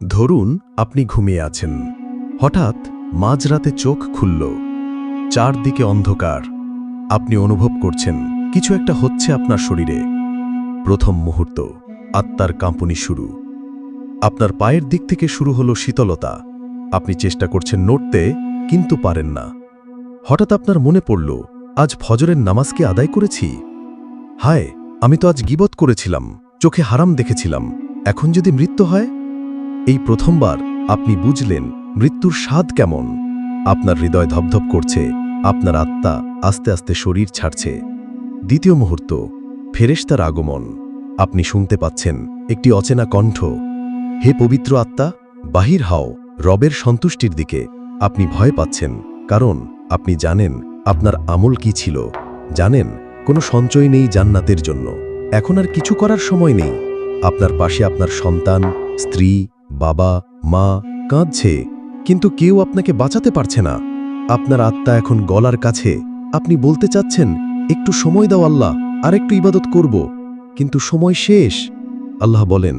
ধরুন আপনি ঘুমিয়ে আছেন। হঠাৎ মাঝরাতে চোখ খুলল। চারদিকে অন্ধকার। আপনি অনুভব করছেন, কিছু একটা হচ্ছে আপনার শরীরে। প্রথম মুহূর্ত, আত্মার কাঁপুনি শুরু। আপনার পায়ের দিক থেকে শুরু হলো শীতলতা। আপনি চেষ্টা করছেন নড়তে, কিন্তু পারেন না। হঠাৎ আপনার মনে পড়ল, আজ ফজরের নামাজকে আদায় করেছি? হায়, আমি তো আজ গিবত করেছিলাম, চোখে হারাম দেখেছিলাম। এখন যদি মৃত্যু হয় এই প্রথমবার আপনি বুঝলেন মৃত্যুর স্বাদ কেমন। আপনার হৃদয় ধপধপ করছে, আপনার আত্মা আস্তে আস্তে শরীর ছাড়ছে। দ্বিতীয় মুহূর্ত, ফেরেশতার আগমন। আপনি শুনতে পাচ্ছেন একটি অচেনা কণ্ঠ। হে পবিত্র আত্মা, বাহির হাও, রবের সন্তুষ্টির দিকে। আপনি ভয় পাচ্ছেন, কারণ আপনি জানেন আপনার আমল কি ছিল। জানেন, কোনো সঞ্চয় নেই জান্নাতের জন্য। এখন আর কিছু করার সময় নেই। আপনার পাশে আপনার সন্তান, স্ত্রী বাবা, মা কাঁদছে, কিন্তু কেউ আপনাকে বাঁচাতে পারছে না। আপনার আত্মা এখন গলার কাছে। আপনি বলতে চাচ্ছেন, একটু সময় দাও আল্লাহ, আর একটু ইবাদত করব। কিন্তু সময় শেষ। আল্লাহ বলেন,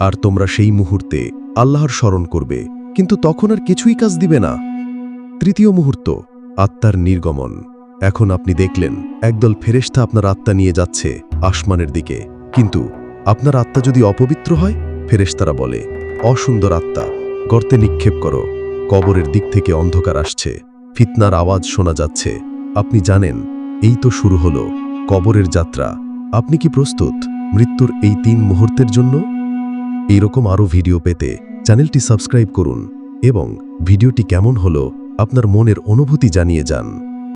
আর তোমরা সেই মুহূর্তে আল্লাহর স্মরণ করবে, কিন্তু তখন আর কিছুই কাজ দিবে না। তৃতীয় মুহূর্ত, আত্মার নির্গমন। এখন আপনি দেখলেন, একদল ফেরেশতা আপনার আত্মা নিয়ে যাচ্ছে আসমানের দিকে। কিন্তু আপনার আত্মা যদি অপবিত্র হয়? ফেরেশতারা বলে, অসুন্দর আত্মা, গর্তে নিক্ষেপ করো, কবরের দিক থেকে অন্ধকার আসছে, ফিতনার আওয়াজ শোনা যাচ্ছে। আপনি জানেন, এই তো শুরু হলো, কবরের যাত্রা। আপনি কি প্রস্তুত, মৃত্যুর এই তিন মুহূর্তের জন্য? এইরকম আরও ভিডিও পেতে চ্যানেলটি সাবস্ক্রাইব করুন এবং ভিডিওটি কেমন হলো আপনার মনের অনুভূতি জানিয়ে যান।